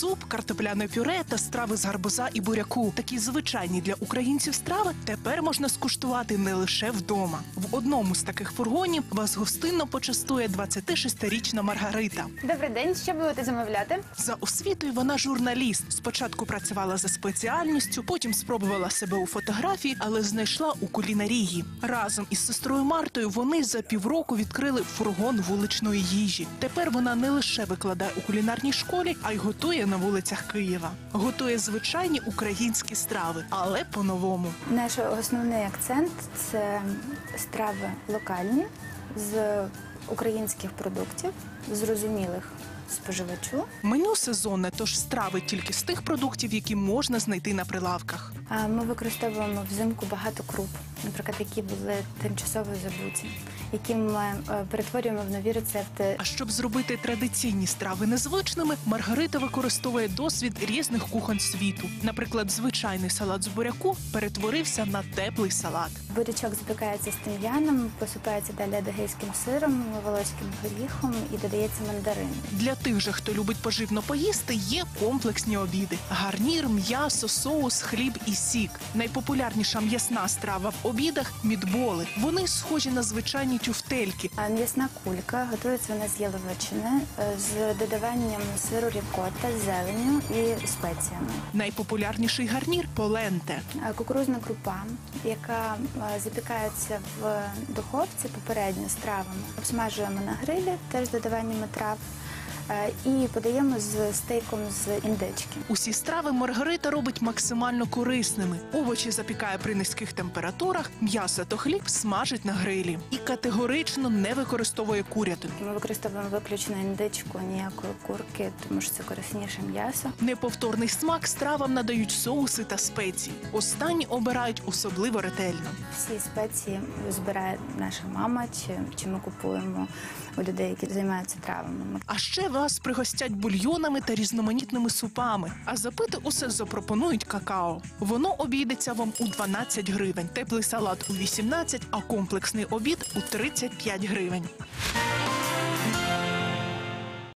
суп, картопляне пюре та страви з гарбуза і буряку. Такі звичайні для українців страви тепер можна скуштувати не лише вдома. В одному з таких фургонів вас гостинно почастує 26-річна Маргарита. Добрий день, що будете замовляти? За освітою вона журналіст. Спочатку працювала за спеціальністю, потім спробувала себе у фотографії, але знайшла у кулінарії. Разом із сестрою Мартою вони за півроку відкрили фургон вуличної їжі. Тепер вона не лише викладає у кулінарній школі, а й готує на вулицях Києва. Готує звичайні українські страви, але по-новому. Наш основний акцент це страви локальні з українських продуктів, зрозумілих споживачу. Меню сезонне, тож страви тільки з тих продуктів, які можна знайти на прилавках. Ми використовуємо взимку багато круп, наприклад, які були тимчасово забуті, які ми е, перетворюємо в нові рецепти. А щоб зробити традиційні страви незвичними, Маргарита використовує досвід різних кухонь світу. Наприклад, звичайний салат з буряку перетворився на теплий салат. Бурячок запікається з тим'яном, посипається далі адегейським сиром, волоським горіхом і додається мандарин. Для тих же, хто любить поживно поїсти, є комплексні обіди: гарнір, м'ясо, соус, хліб і сік. Найпопулярніша м'ясна страва в обідах мідболи. Вони схожі на звичайні тюфтельки. А м'ясна кулька готується вона з яловичини е, з додаванням сиру рікотта, зеленню і спеціями. Найпопулярніший гарнір поленте. Кукурузна крупа, яка е, запікається в духовці попередньо з травами. Обсмажуємо на грилі, теж з додаваннями трав. Е, І подаємо з стейком з індички. Усі страви Маргарита робить максимально корисними. Овочі запікає при низьких температурах, м'ясо та хліб смажить на грилі і категорично не використовує курятину. Ми використовуємо виключно індичку, ніякої курки, тому що це корисніше м'ясо. Неповторний смак стравам надають соуси та спеції. Останні обирають особливо ретельно. Всі спеції збирає наша мама, чи, чи ми купуємо у людей, які займаються травами. А ще вас пригостять бульйонами та різноманітними супами. А запити усе запропонують какао. Воно обійдеться вам у 12 гривень, теплий салат у 18, а комплексний обід у 35 гривень.